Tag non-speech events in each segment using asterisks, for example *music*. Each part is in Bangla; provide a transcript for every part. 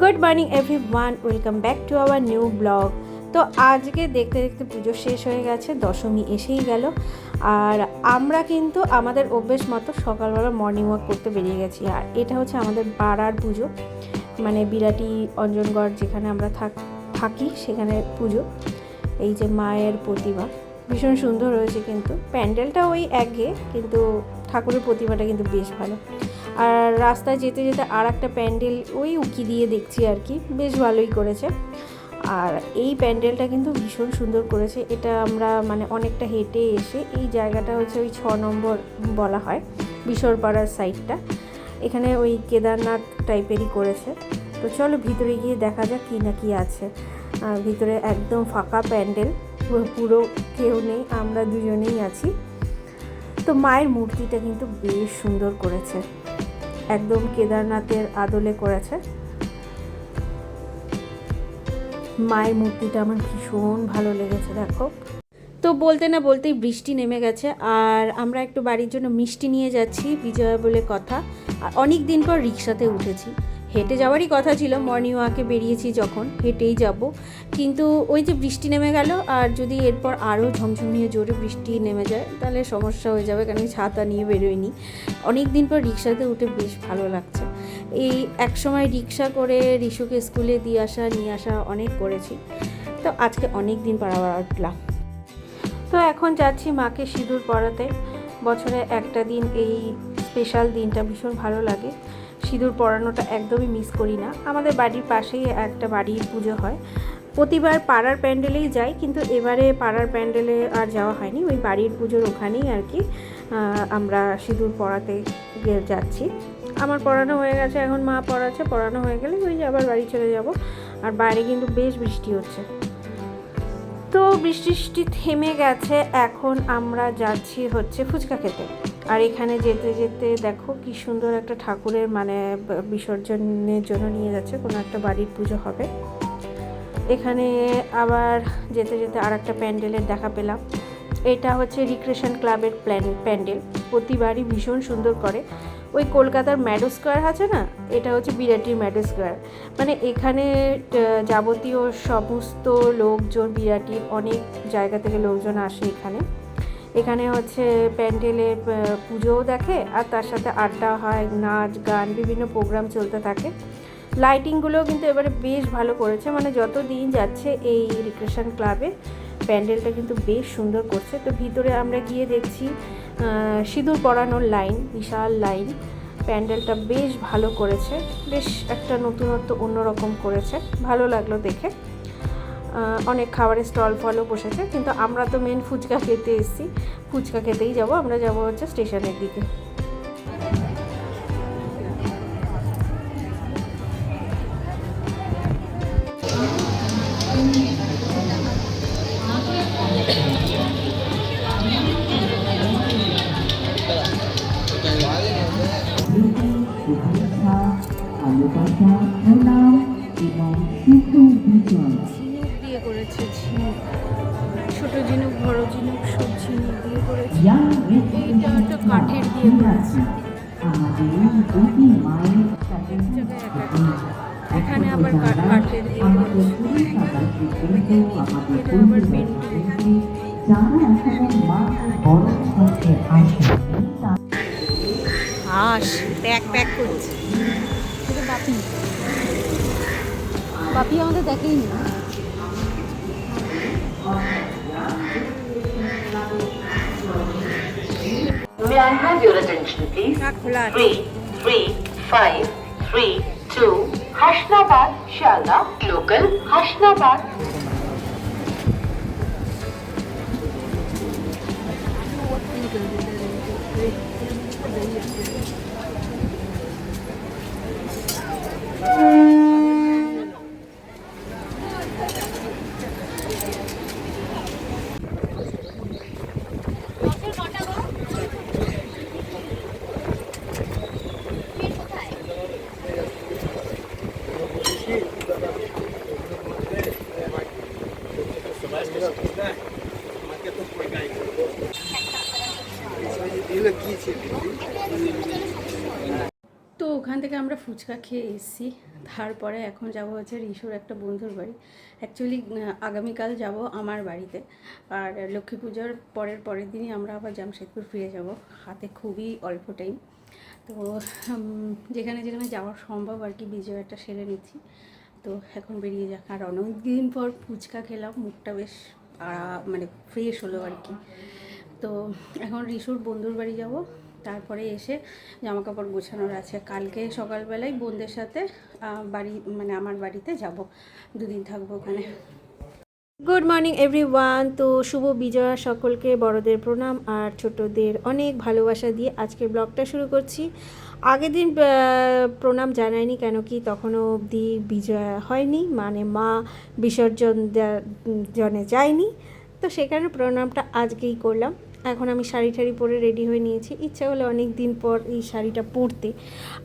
Good morning everyone welcome back to our new blog. তো আজকে দেখতে দেখতে পুজো শেষ হয়ে গেছে, দশমী এসেই গেল। আর আমরা কিন্তু আমাদের অভ্যেস মতো সকালবেলা মর্নিং ওয়াক করতে বেরিয়ে গেছি। আর এটা হচ্ছে আমাদের পাড়ার পুজো। মানে বিরাটি অঞ্জনগড় যেখানে আমরা থাক, থাকি, সেখানে পুজো। এই যে মায়ের প্রতিমা। ভীষণ সুন্দর হয়েছে কিন্তু। প্যান্ডেলটা ওই একঘে কিন্তু ঠাকুরের প্রতিমাটা কিন্তু বেশ ভালো। আর রাস্তায় যেতে যেতে আর একটা প্যান্ডেল ওই উকি দিয়ে দেখছি আর কি, বেশ ভালোই করেছে। আর এই প্যান্ডেলটা কিন্তু ভীষণ সুন্দর করেছে, এটা আমরা মানে অনেকটা হেঁটে এসে এই জায়গাটা হচ্ছে ওই ছ নম্বর বলা হয়, বিশরপাড়ার সাইডটা। এখানে ওই কেদারনাথ টাইপেরই করেছে। তো চলো ভিতরে গিয়ে দেখা যাক কী না কী আছে। ভিতরে একদম ফাঁকা প্যান্ডেল পুরো কেউ নেই, আমরা দুজনেই আছি। তো মায়ের মূর্তিটা কিন্তু বেশ সুন্দর করেছে। একদম কেদারনাথের আদলে করেছে। মায়ের মূর্তিটা আমার ভীষণ ভালো লেগেছে, দেখো। তো বলতে না বলতেই বৃষ্টি নেমে গেছে, আর আমরা একটু বাড়ির জন্য মিষ্টি নিয়ে যাচ্ছি, বিজয়া বলে কথা। আর অনেক দিন পর রিক্সাতে উঠেছি। হেঁটে যাওয়ারই কথা ছিল মর্নিং ওয়াকে বেরিয়েছি যখন, হেঁটেই যাব। কিন্তু ওই যে বৃষ্টি নেমে গেল, আর যদি এরপর আরও ঝমঝমিয়ে জোরে বৃষ্টি নেমে যায়, তাহলে সমস্যা হয়ে যাবে, কারণ ছাতা নিয়ে বেরোইনি। অনেক দিন পর রিক্সাতে উঠে বেশ ভালো লাগছে। এই এক সময় রিক্সা করে রিশুকে স্কুলে দিয়ে আসা, নিয়ে আসা অনেক করেছি। তো আজকে অনেক দিন আবার উঠলাম। তো এখন যাচ্ছি মাকে সিঁদুর পরাতে। বছরে একটা দিন এই স্পেশাল দিনটা ভীষণ ভালো লাগে। সিঁদুর পরানোটা একদমই মিস করি না। আমাদের বাড়ির পাশেই একটা বাড়ির পুজো হয়। প্রতিবার পাড়ার প্যান্ডেলেই যাই, কিন্তু এবারে পাড়ার প্যান্ডেলে আর যাওয়া হয়নি। ওই বাড়ির পুজোর ওখানেই আর কি আমরা সিঁদুর পরাতে যাচ্ছি। আমার পড়ানো হয়ে গেছে, এখন মা পড়াচ্ছে পড়ানো হয়ে গেলে ওই আবার বাড়ি চলে যাব। আর বাইরে কিন্তু বেশ বৃষ্টি হচ্ছে। তো বৃষ্টি থেমে গেছে, এখন আমরা যাচ্ছি হচ্ছে ফুচকা খেতে। আর এখানে যেতে যেতে দেখো কি সুন্দর একটা ঠাকুরের মানে বিসর্জনের জন্য নিয়ে যাচ্ছে, কোনো একটা বাড়ির পুজো হবে। এখানে আবার যেতে যেতে আর একটা প্যান্ডেলের দেখা পেলাম। এটা হচ্ছে রিক্রেশন ক্লাবের প্ল্যান, প্যান্ডেল। প্রতিবারই ভীষণ সুন্দর করে। ওই কলকাতার ম্যাডো স্কোয়ার আছে না? এটা হচ্ছে বিরাটির ম্যাডো স্কোয়ার। মানে এখানে যাবতীয় সমস্ত লোকজন, বিরাটির অনেক জায়গা থেকে লোকজন আসে এখানে। এখানে হচ্ছে প্যান্ডেলের পুজোও দেখে, আর তার সাথে আড্ডা হয়, নাচ, গান, বিভিন্ন প্রোগ্রাম চলতে থাকে। লাইটিংগুলোও কিন্তু এবারে বেশ ভালো করেছে। মানে যত দিন যাচ্ছে এই রিক্রেশন ক্লাবে, প্যান্ডেলটা কিন্তু বেশ সুন্দর করছে। তো ভিতরে আমরা গিয়ে দেখছি সিঁদুর পরানোর লাইন, বিশাল লাইন। প্যান্ডেলটা বেশ ভালো করেছে। বেশ একটা নতুনত্ব অন্যরকম করেছে। ভালো লাগল দেখে। অনেক খাবারের স্টল ফলও বসেছে, কিন্তু আমরা তো মেন ফুচকা খেতে এসেছি। ফুচকা খেতেই যাব, আমরা যাব হচ্ছে স্টেশনের দিকে। করেছে ঝিনুক। ছোট ঝিনুক বড় ঝিনুক সব ঝিনুক দিয়ে করেছে। ইয়াং এইটা হচ্ছে কাঠের দিয়ে করেছে। এখানে আবার কাঠের দিয়ে এটা আবার পেন্টিং। হাঁস প্যাক প্যাক করছে। এটা বাপি বাপি আমাদের দেখেই না? I have your attention, please? Three, three, five, three, two, Hashnabad, Shalda, local, Hashnabad. আমরা ফুচকা খেয়ে এসেছি। তারপরে এখন যাব হচ্ছে রিশুর একটা বন্ধুর বাড়ি। অ্যাকচুয়ালি আগামীকাল যাব আমার বাড়িতে। আর লক্ষ্মী পুজোর পরের পরের দিনই আমরা আবার জামশেদপুর ফিরে যাব। হাতে খুবই অল্প টাইম তো যেখানে যেখানে যাওয়া সম্ভব আর কি বিজয়টা সেরে নিচ্ছি। তো এখন বেরিয়ে যাক। আর অনেক দিন পর ফুচকা খেলাম। মুখটা বেশ মানে ফ্রেশ হলো আর কি। তো এখন রিশুর বন্ধুর বাড়ি যাব। তারপরে এসে জামা কাপড় গোছানোর আছে। কালকে সকালবেলায় বোনদের সাথে বাড়ি মানে আমার বাড়িতে যাব। দুদিন থাকব ওখানে। গুড মর্নিং এভরিওয়ান তো শুভ বিজয়া সকলকে, বড়দের প্রণাম আর ছোটদের অনেক ভালোবাসা দিয়ে আজকের ব্লগটা শুরু করছি। আগের দিন প্রণাম জানায়নি কেন কি তখনও অবধি বিজয়া হয়নি মানে মা বিসর্জন জনে যায়নি। তো সেখানে প্রণামটা আজকেই করলাম। এখন আমি শাড়ি ঠাড়ি পরে রেডি হয়ে নিয়েছি। ইচ্ছা হলো অনেক দিন পর এই শাড়িটা পরতে।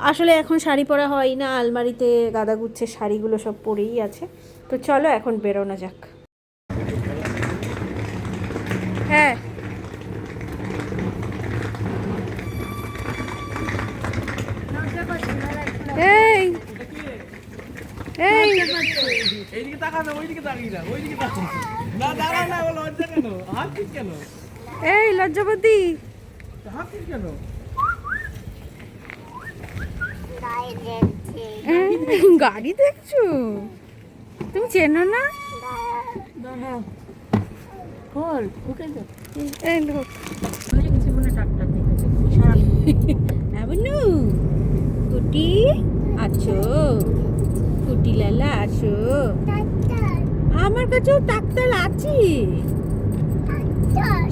আসলে এখন শাড়ি পরা হয় না, আলমারিতে গাদা গুচ্ছের শাড়িগুলো সব পরেই আছে। তো চলো এখন বেরোনো যাক। হ্যাঁ। এই। এই। এইদিকে তাকাবে ওইদিকে তাকিয়ে না ওইদিকে তাকাবে না, দাঁড়া, না লজ্জা কেন? হাসছিস কেন? এই লজ্জাপতি গাড়ি দেখছ? তুমি চেনো না? ডাক্তার কুটি আছো। কুটি লালা আছো। আমার কাছেও তাকতাল আছে।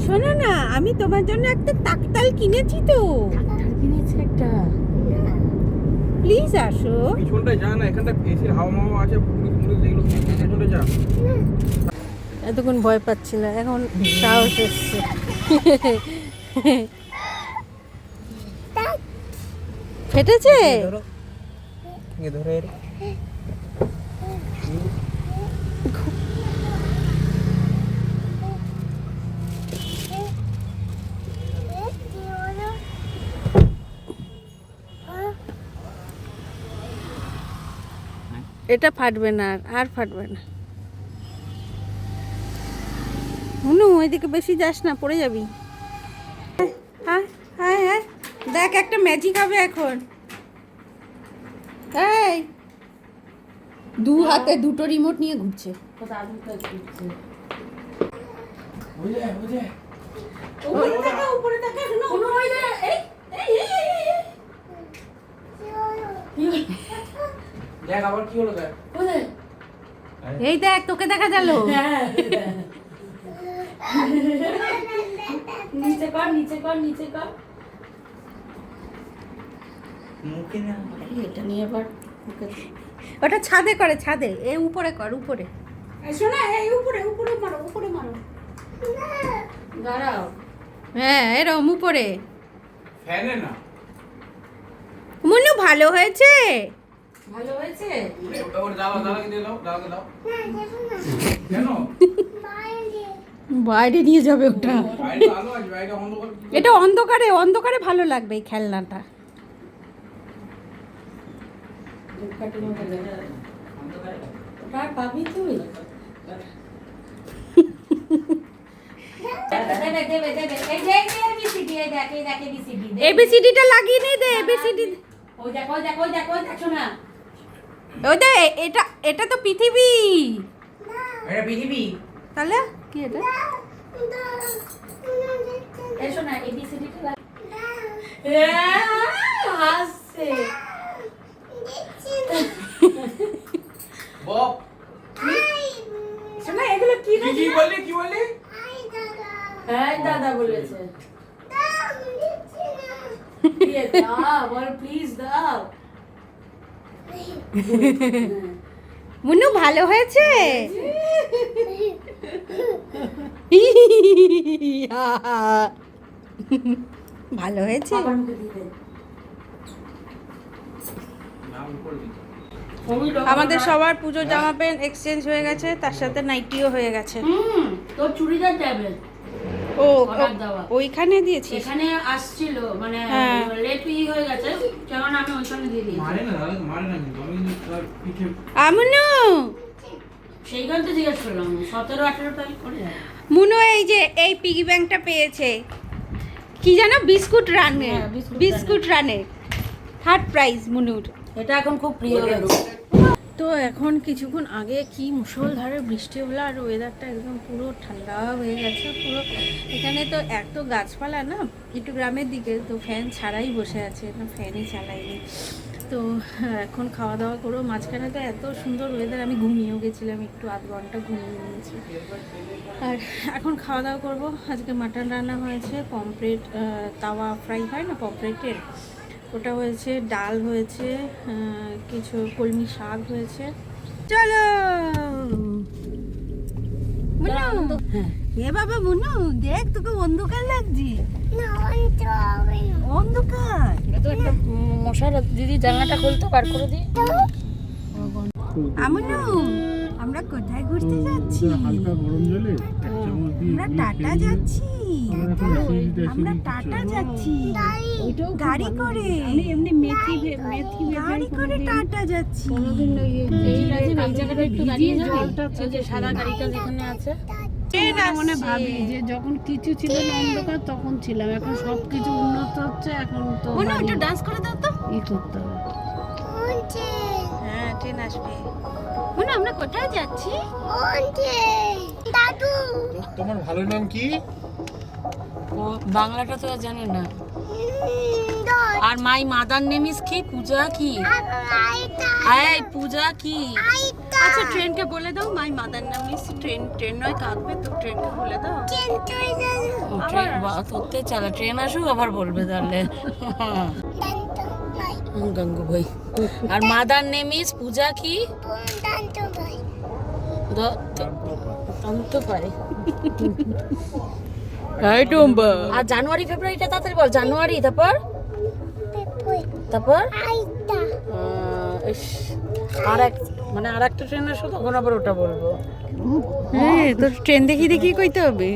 শোনো না আমি তোমার জন্য একটা তাকতাল কিনেছি তো। কিনেছে একটা। প্লিজ আসো। পিছনটায় যা না এখানটা এসির হাওয়া মাওয়া আছে যেগুলো যা। এতক্ষণ ভয় পাচ্ছিল এখন সাহস এসছে। ফেটেছে? ধরো এ ধরে এটা ফাটবে না আর আর ফাটবে না। হুনু ওইদিকে বেশি যাস না পড়ে যাবি। হ্যাঁ হ্যাঁ হ্যাঁ দেখ একটা ম্যাজিক হবে এখন। এই। দু হাতে দুটো রিমোট নিয়ে ঘুরছে। বুঝে বুঝে উপরে দেখা উপরে দেখা শোনো ওই যে, এই এই এই, এই, এই। দেখ আবার কি হলো দেখ। এই দেখ তোকে দেখা গেল। নিচে কর নিচে কর নিচে কর। মুখে না। এটা নিয়ে আবার ওটা ছাদে করে ছাদে। এ উপরে কর উপরে। শোনা এই উপরে উপরে মারো উপরে মারো। দাঁড়াও। হ্যাঁ এরম উপরে। ফ্যানে না। মনু ভালো হয়েছে? ভালো হয়েছে? ওটা ওটা দাও দাও দিয়ে দাও দাও দাও। কেন? বাইরে নিয়ে যাবে ওটা? এটা অন্ধকারে অন্ধকারে ভালো লাগবে এই খেলনাটা। পাবি তুই? *laughs* এবিসিডিটা লাগিয়ে নে দে এবিসিডি ওই দেখ দেখ দেখ দেখ শোনা। ওই দে এটা এটা তো পৃথিবী। এটা পৃথিবী। তাহলে কি এটা? শোনা এবিসিডি হাসছে বব শোনা এগুলো কি কি কি বললি কি বললি? হ্যাঁ দাদা বলেছে। *laughs* দাও বল প্লিজ দাও। মুনু ভালো হয়েছে? ভালো হয়েছে? আমাদের সবার পুজোর জামা প্যান্ট এক্সচেঞ্জ হয়ে গেছে, তার সাথে নাইটিও হয়ে গেছে। তোর চুড়িদার যাবে ও ওইখানে দিয়েছিস? এখানে আসছিল মানে হ্যাঁ। লেপি হয়ে গেছে আমি ওইখানে দিয়ে দিয়েছি। মারে না মারে না আমি তার পিঠে আমনু! জিজ্ঞেস করলাম সতেরো আঠেরো তারিখ করে মুনু এই যে এই পিগি ব্যাংকটা পেয়েছে। কি জানো? বিস্কুট রানে। হ্যাঁ, বিস্কুট বিস্কুট রানে। থার্ড প্রাইজ মুনুর। এটা এখন খুব প্রিয় হয়ে গেছে। তো এখন কিছুক্ষণ আগে কি মুষলধারে বৃষ্টি হলো আর ওয়েদারটা একদম পুরো ঠান্ডা হয়ে গেছে, পুরো এখানে তো এত গাছপালা না, একটু গ্রামের দিকে, তো ফ্যান ছাড়াই বসে আছে, না ফ্যানই চালাইনি তো এখন খাওয়া দাওয়া করো, মাঝখানে তো এত সুন্দর ওয়েদার আমি ঘুমিয়েও গেছিলাম, একটু আধ ঘণ্টা ঘুমিয়ে নিয়েছি। আর এখন খাওয়া দাওয়া করব, আজকে মাটন রান্না হয়েছে পমপ্লেট তাওয়া ফ্রাই হয় না পমপ্লেটের ওটা হয়েছে ডাল হয়েছে কিছু কলমি শাক হয়েছে। চলো! মুনু এ বাবা মুনু দেখ তোকে অন্ধকার লাগছে। অন্ধকার। তো একটা মশার দিদি জানলাটা খুলতো বার করে দিই। আমনু আমরা কোথায় ঘুরতে যাচ্ছি? আমরা টাটা যাচ্ছি। আমরা টাটা যাচ্ছি। গাড়ি করে। আমি এমনি মেথি মেথি গাড়ি করে টাটা যাচ্ছি। এই জায়গাটা একটু দাঁড়িয়ে যাবে যে সাদা গাড়িটা যেখানে আছে ট্রেন মনে। ভাবি যে যখন কিছু ছিল না অন্ধকার তখন ছিলাম এখন সব কিছু উন্নত হচ্ছে এখন তো মনে একটু ডান্স করে দাও তো। ই করতে হবে হ্যাঁ ট্রেন আসবে। মনে আমরা কোথায় যাচ্ছি? তোমার ভালো নাম কি? ও বাংলাটা তো আর জানে না। আর মাই মাদার নেম ইজ কি? পূজা কি? এই পূজা কি? আচ্ছা ট্রেনকে বলে দাও। মাই মাদার নাম ইস ট্রেন ট্রেন নয় কাঁদবে তো ট্রেনকে বলে দাও। ট্রেন ধরতে চালা। ট্রেন আসুক আবার বলবে তাহলে। গঙ্গুভাই আর মাদার নেম ইজ পূজা কি? আর জানুয়ারি ফেব্রুয়ারিটা তাড়াতাড়ি বল। জানুয়ারি তারপর? তারপর? ইস, আর এক মানে আর একটা ট্রেন আসো তখন আবার ওটা বলব। হ্যাঁ তোর ট্রেন দেখি দেখি কইতে হবে।